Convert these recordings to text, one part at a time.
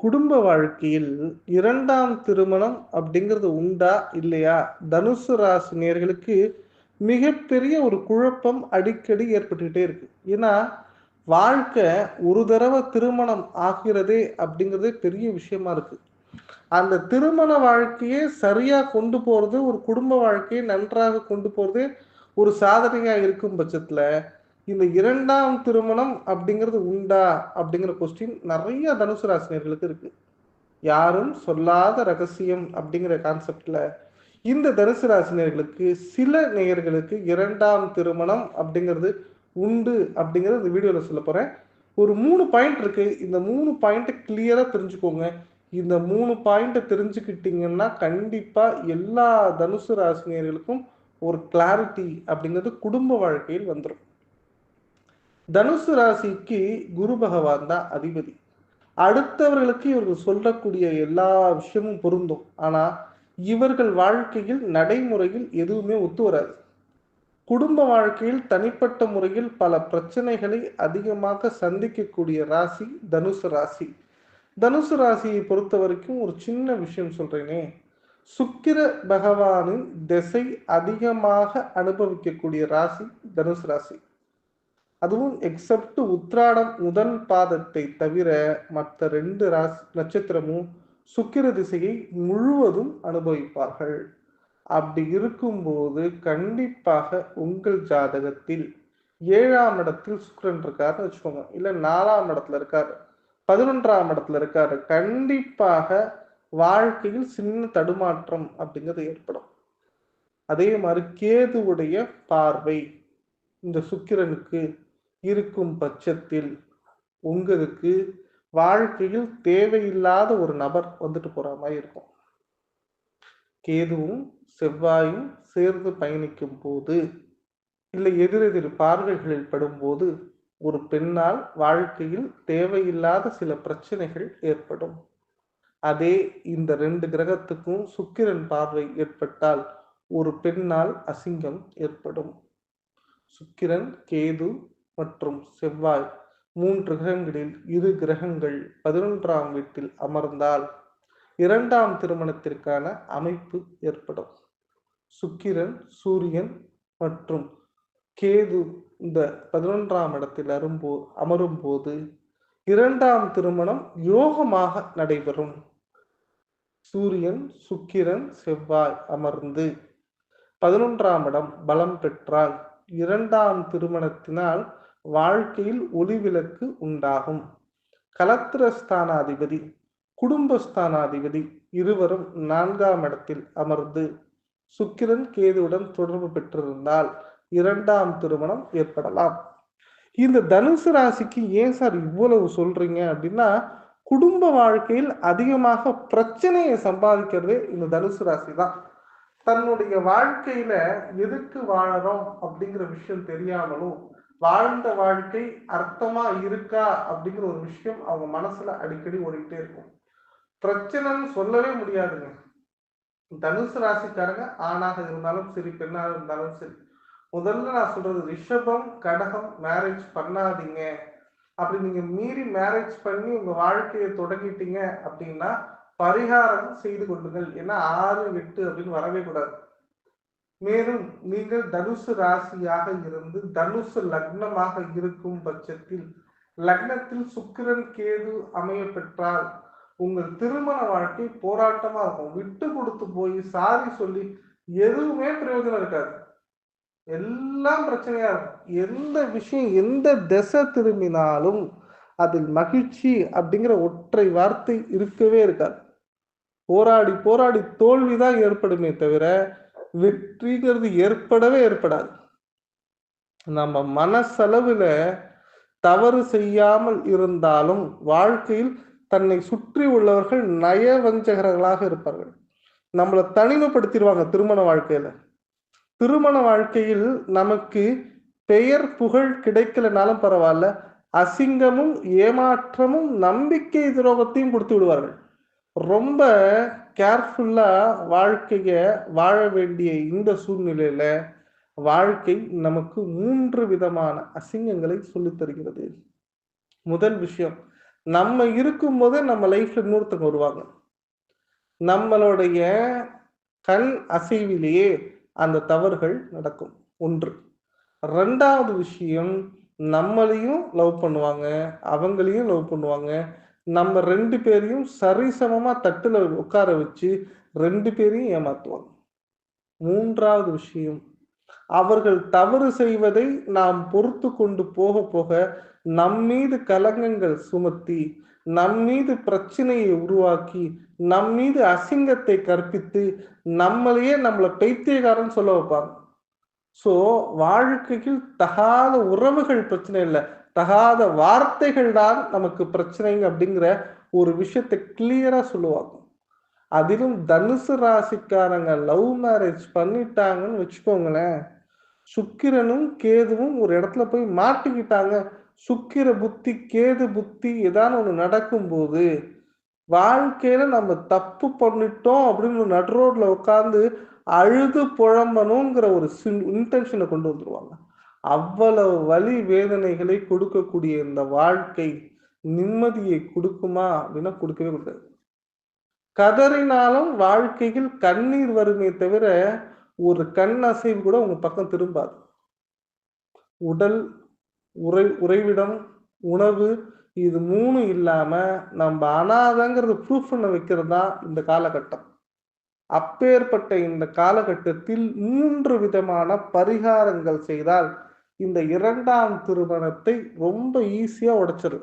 குடும்ப வாழ்க்கையில் இரண்டாம் திருமணம் அப்படிங்கிறது உண்டா இல்லையா? தனுசு ராசி நேர்களுக்கு மிகப்பெரிய ஒரு குழப்பம் அடிக்கடி ஏற்பட்டுக்கிட்டே இருக்கு. ஏன்னா வாழ்க்கை ஒரு தடவை திருமணம் ஆகிறதே அப்படிங்கிறதே பெரிய விஷயமா இருக்கு. அந்த திருமண வாழ்க்கையை சரியா கொண்டு போறது ஒரு குடும்ப வாழ்க்கையை நன்றாக கொண்டு போறது ஒரு சாதனையா இருக்கும் பட்சத்துல இந்த இரண்டாம் திருமணம் அப்படிங்கிறது உண்டா அப்படிங்கிற கொஸ்டின் நிறைய தனுசு ராசினியர்களுக்கு இருக்கு. யாரும் சொல்லாத ரகசியம் அப்படிங்கிற கான்செப்ட்ல இந்த தனுசு ராசினியர்களுக்கு சில நேயர்களுக்கு இரண்டாம் திருமணம் அப்படிங்கிறது உண்டு அப்படிங்கிறத இந்த வீடியோல சொல்ல போறேன். ஒரு மூணு பாயிண்ட் இருக்கு. இந்த மூணு பாயிண்ட் கிளியரா தெரிஞ்சுக்கோங்க. இந்த மூணு பாயிண்ட்டை தெரிஞ்சுக்கிட்டீங்கன்னா கண்டிப்பா எல்லா தனுசு ராசினியர்களுக்கும் ஒரு கிளாரிட்டி அப்படிங்கிறது குடும்ப வாழ்க்கையில் வந்துடும் தனுசு ராசிக்கு குரு பகவான் தான் அதிபதி. அடுத்தவர்களுக்கு இவர்கள் சொல்லக்கூடிய எல்லா விஷயமும் பொருந்தும். ஆனா இவர்கள் வாழ்க்கையில் நடைமுறையில் எதுவுமே ஒத்து வராது. குடும்ப வாழ்க்கையில் தனிப்பட்ட முறையில் பல பிரச்சனைகளை அதிகமாக சந்திக்கக்கூடிய ராசி தனுசு ராசி. தனுசு ராசியை பொறுத்த வரைக்கும் ஒரு சின்ன விஷயம் சொல்றேனே. சுக்கிர பகவானின் திசை அதிகமாக அனுபவிக்கக்கூடிய ராசி தனுசு ராசி. அதுவும் எக்ஸப்ட் உத்ராடம் முதல் பாதத்தை தவிர மற்ற ரெண்டு ராசி நட்சத்திரமும் சுக்கிர திசையை முழுவதும் அனுபவிப்பார்கள். அப்படி இருக்கும்போது கண்டிப்பாக உங்கள் ஜாதகத்தில் ஏழாம் இடத்தில் சுக்கிரன் இருக்காருன்னு வச்சுக்கோங்க. இல்லை நாலாம் இடத்துல இருக்காரு பதினொன்றாம் இடத்துல இருக்காரு. கண்டிப்பாக வாழ்க்கையில் சின்ன தடுமாற்றம் அப்படிங்கிறது ஏற்படும். அதே மாதிரி கேதுவுடைய பார்வை இந்த சுக்கிரனுக்கு இருக்கும் பட்சத்தில் உங்களுக்கு வாழ்க்கையில் தேவையில்லாத ஒரு நபர் வந்துட்டு போற மாதிரி இருக்கும். கேதுவும் செவ்வாயும் சேர்ந்து பயணிக்கும் போது இல்லை எதிரெதிர் பார்வைகளில் படும்போது ஒரு பெண்ணால் வாழ்க்கையில் தேவையில்லாத சில பிரச்சனைகள் ஏற்படும். அதே இந்த ரெண்டு கிரகத்துக்கும் சுக்கிரன் பார்வை ஏற்பட்டால் ஒரு பெண்ணால் அசிங்கம் ஏற்படும். சுக்கிரன் கேது மற்றும் செவ்வாய் மூன்று கிரகங்களில் இரு கிரகங்கள் பதினொன்றாம் வீட்டில் அமர்ந்தால் இரண்டாம் திருமணத்திற்கான அமைப்பு ஏற்படும். சுக்கிரன் சூரியன் மற்றும் கேது இந்த பதினொன்றாம் இடத்தில் அரும்போ அமரும் போது இரண்டாம் திருமணம் யோகமாக நடைபெறும். சூரியன் சுக்கிரன் செவ்வாய் அமர்ந்து பதினொன்றாம் இடம் பலம் பெற்றால் இரண்டாம் திருமணத்தினால் வாழ்க்கையில் ஒளிவிளக்கு உண்டாகும். கலத்திரஸ்தானாதிபதி குடும்பஸ்தானாதிபதி இருவரும் நான்காம் இடத்தில் அமர்ந்து சுக்கிரன் கேதுவுடன் தொடர்பு பெற்றிருந்தால் இரண்டாம் திருமணம் ஏற்படலாம். இந்த தனுசு ராசிக்கு ஏன் சார் இவ்வளவு சொல்றீங்க அப்படின்னா குடும்ப வாழ்க்கையில் அதிகமாக பிரச்சனையை சம்பாதிக்கிறதே இந்த தனுசு ராசி தான் தன்னுடைய வாழ்க்கையில எதுக்கு வாழறோம் அப்படிங்கிற விஷயம் தெரியாமலும் வாழ்ந்த வாழ்க்கை அர்த்தமா இருக்கா அப்படிங்கிற ஒரு விஷயம் அவங்க மனசுல அடிக்கடி ஓடிக்கிட்டே இருக்கும். பிரச்சனைன்னு சொல்லவே முடியாதுங்க. தனுசு ராசிக்காரங்க ஆணாக இருந்தாலும் சரி பெண்ணாக இருந்தாலும் சரி முதல்ல நான் சொல்றது ரிஷபம் கடகம் மேரேஜ் பண்ணாதீங்க. அப்படி நீங்க மீறி மேரேஜ் பண்ணி உங்க வாழ்க்கையை தொடங்கிட்டீங்க அப்படின்னா பரிகாரம் செய்து கொள்ளுங்கள். ஏன்னா ஆறு எட்டு அப்படின்னு வரவே கூடாது. மேலும் நீங்கள் தனுசு ராசியாக இருந்து தனுசு லக்னமாக இருக்கும் பட்சத்தில் லக்னத்தில் சுக்கிரன் கேது அமைய பெற்றால் உங்கள் திருமண வாழ்க்கை போராட்டமா இருக்கும். விட்டு கொடுத்து போய் சாரி சொல்லி எதுவுமே பிரயோஜனம் இருக்காது. எல்லாம் பிரச்சனையா இருக்கும். எந்த விஷயம் எந்த திசை திரும்பினாலும் அதில் மகிழ்ச்சி அப்படிங்கிற ஒற்றை வார்த்தை இருக்கவே இருக்காது. போராடி போராடி தோல்விதான் ஏற்படுமே தவிர வெற்றிங்கிறது ஏற்படவே ஏற்படாது. நம்ம மனசளவுல தவறு செய்யாமல் இருந்தாலும் வாழ்க்கையில் தன்னை சுற்றி உள்ளவர்கள் நயவஞ்சகர்களாக இருப்பார்கள். நம்மளை தனிமைப்படுத்திடுவாங்க திருமண வாழ்க்கையில. திருமண வாழ்க்கையில் நமக்கு பெயர் புகழ் கிடைக்கலனாலும் பரவாயில்ல அசிங்கமும் ஏமாற்றமும் நம்பிக்கை துரோகத்தையும் கொடுத்து விடுவார்கள். ரொம்ப கேர்ஃபுல்லா வாழ்க்கைய வாழ வேண்டிய இந்த சூழ்நிலையில வாழ்க்கை நமக்கு மூன்று விதமான அசிங்கங்களை சொல்லி தருகிறது. முதல் விஷயம் நம்ம இருக்கும் போதே நம்ம லைஃப்ல இன்னொருத்தங்க வருவாங்க. நம்மளுடைய கண் அசைவிலேயே அந்த தவறுகள் நடக்கும். ஒன்று. ரெண்டாவது விஷயம் நம்மளையும் லவ் பண்ணுவாங்க அவங்களையும் லவ் பண்ணுவாங்க நம்ம ரெண்டு பேரையும் சரிசமமா தட்டுல உட்கார வச்சு ரெண்டு பேரையும் ஏமாத்துவாங்க. மூன்றாவது விஷயம் அவர்கள் தவறு செய்வதை நாம் பொறுத்து கொண்டு போக போக நம் மீது கலங்கங்கள் சுமத்தி நம் மீது பிரச்சனையை உருவாக்கி நம் மீது அசிங்கத்தை கற்பித்து நம்மளையே நம்மளை பைத்தியக்காரன் சொல்ல வைப்பாங்க. சோ வாழ்க்கையில் தகாத உறவுகள் பிரச்சனை இல்லை. தகாத வார்த்தைகள் தான் நமக்கு பிரச்சனைங்க அப்படிங்கிற ஒரு விஷயத்தை கிளியரா சொல்லுவாங்க. அதிலும் தனுசு ராசிக்காரங்க லவ் மேரேஜ் பண்ணிட்டாங்கன்னு வச்சுக்கோங்களேன். சுக்கிரனும் கேதுவும் ஒரு இடத்துல போய் மாட்டிக்கிட்டாங்க. சுக்கிர புத்தி கேது புத்தி ஏதாவது ஒண்ணு நடக்கும்போது வாழ்க்கையில நம்ம தப்பு பண்ணிட்டோம் அப்படின்னு நடு ரோட்ல உட்காந்து அழுது புழம்பணுங்கிற ஒரு இன்டென்ஷனை கொண்டு வந்துருவாங்க. அவ்வளவு வலி வேதனைகளை கொடுக்கக்கூடிய இந்த வாழ்க்கை நிம்மதியை கொடுக்குமா அப்படின்னா கொடுக்கவே கொடுக்காது கதறினாலும் வாழ்க்கையில் கண்ணீர் வருமே தவிர ஒரு கண் அசைவு கூட உங்க பக்கம் திரும்பாது. உடல் உறை உறைவிடம் உணவு இது மூணும் இல்லாம நம்ம அனாதங்கிறது ப்ரூஃப் பண்ண வைக்கிறது தான் இந்த காலகட்டம். அப்பேற்பட்ட இந்த காலகட்டத்தில் மூன்று விதமான பரிகாரங்கள் செய்தால் இந்த இரண்டாம் திருமணத்தை ரொம்ப ஈஸியா உடைச்சிரு.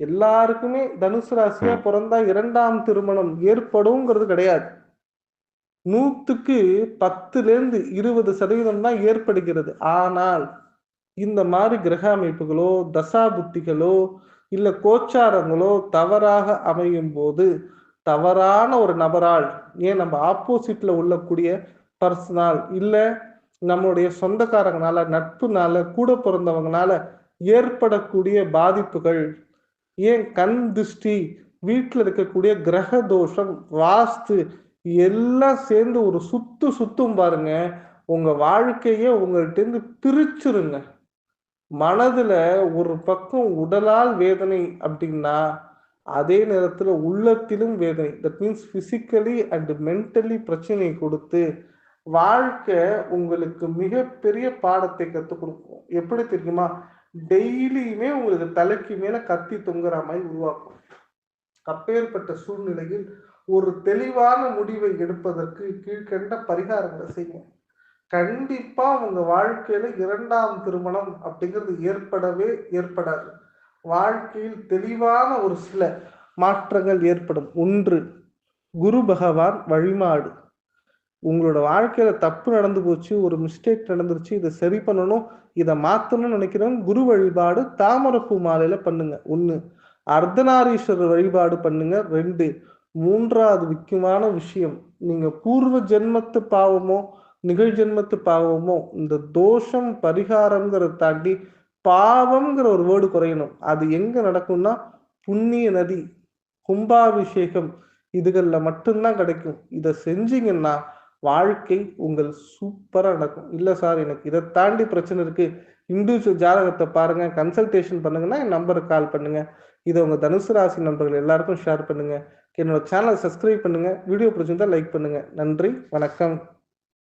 எல்லாருக்குமே தனுசு ராசியா பிறந்தா இரண்டாம் திருமணம் ஏற்படுங்கிறது கிடையாது. நூத்துக்கு பத்துல இருந்து இருபது சதவீதம் தான் ஏற்படுகிறது. ஆனால் இந்த மாதிரி கிரக அமைப்புகளோ தசா புத்திகளோ இல்ல கோச்சாரங்களோ தவறாக அமையும் போது தவறான ஒரு நபரால் ஏன் நம்ம ஆப்போசிட்ல உள்ளக்கூடிய பர்சனால் இல்லை நம்முடைய சொந்தக்காரங்கனால நட்புனால கூட பிறந்தவங்கனால ஏற்படக்கூடிய பாதிப்புகள் ஏன் கண் திருஷ்டி வீட்டில் இருக்கக்கூடிய கிரக தோஷம் வாஸ்து எல்லாம் சேர்ந்து ஒரு சுத்து சுத்தும் பாருங்க. உங்க வாழ்க்கையே உங்கள்கிட்டருந்து பிரிச்சிருங்க. மனதுல ஒரு பக்கம் உடலால் வேதனை அப்படின்னா அதே நேரத்துல உள்ளத்திலும் வேதனை. That means physically and mentally பிரச்சனை கொடுத்து வாழ்க்கை உங்களுக்கு மிகப்பெரிய பாடத்தை கற்றுக் கொடுக்கும். எப்படி தெரியுமா? டெய்லியுமே உங்களுக்கு தலைக்கு மேல கத்தி தொங்குற மாதிரி உருவாக்கும். அப்பேற்பட்ட சூழ்நிலையில் ஒரு தெளிவான முடிவை எடுப்பதற்கு கீழ்கண்ட பரிகாரங்களை செய்யும் கண்டிப்பா உங்க வாழ்க்கையில இரண்டாம் திருமணம் அப்படிங்கிறது ஏற்படவே ஏற்படாது. வாழ்க்கையில் தெளிவான ஒரு சில மாற்றங்கள் ஏற்படும். ஒன்று குரு பகவான் வழிமாடு உங்களோட வாழ்க்கையில தப்பு நடந்து போச்சு ஒரு மிஸ்டேக் நடந்துருச்சு இதை சரி பண்ணணும் இதை மாத்தணும்னு நினைக்கிறவங்க குரு வழிபாடு தாமரப்பூ மாலையில பண்ணுங்க. ஒண்ணு அர்த்தநாரீஸ்வரர் வழிபாடு பண்ணுங்க. ரெண்டு மூன்றாவது முக்கியமான விஷயம் நீங்க பூர்வ ஜென்மத்து பாவமோ நிகழ்ஜென்மத்து பாவமோ இந்த தோஷம் பரிகாரம்ங்கிறத தாண்டி பாவம்ங்கிற ஒரு வேர்டு குறையணும். அது எங்க நடக்கும்னா புண்ணிய நதி கும்பாபிஷேகம் இதுகளில் மட்டும்தான் கிடைக்கும். இதை செஞ்சீங்கன்னா வாழ்க்கை உங்கள் சூப்பராக நடக்கும். இல்லை சார் எனக்கு இதை தாண்டி பிரச்சனை இருக்கு. இண்டிவிஜுவல் ஜாதகத்தை பாருங்க கன்சல்டேஷன் பண்ணுங்கன்னா என் நம்பருக்கு கால் பண்ணுங்க. இதை உங்க தனுசு ராசி நண்பர்கள் எல்லாருக்கும் ஷேர் பண்ணுங்க. என்னோட சேனலை சப்ஸ்கிரைப் பண்ணுங்க. வீடியோ பிடிச்சிருந்தா லைக் பண்ணுங்க. நன்றி வணக்கம்.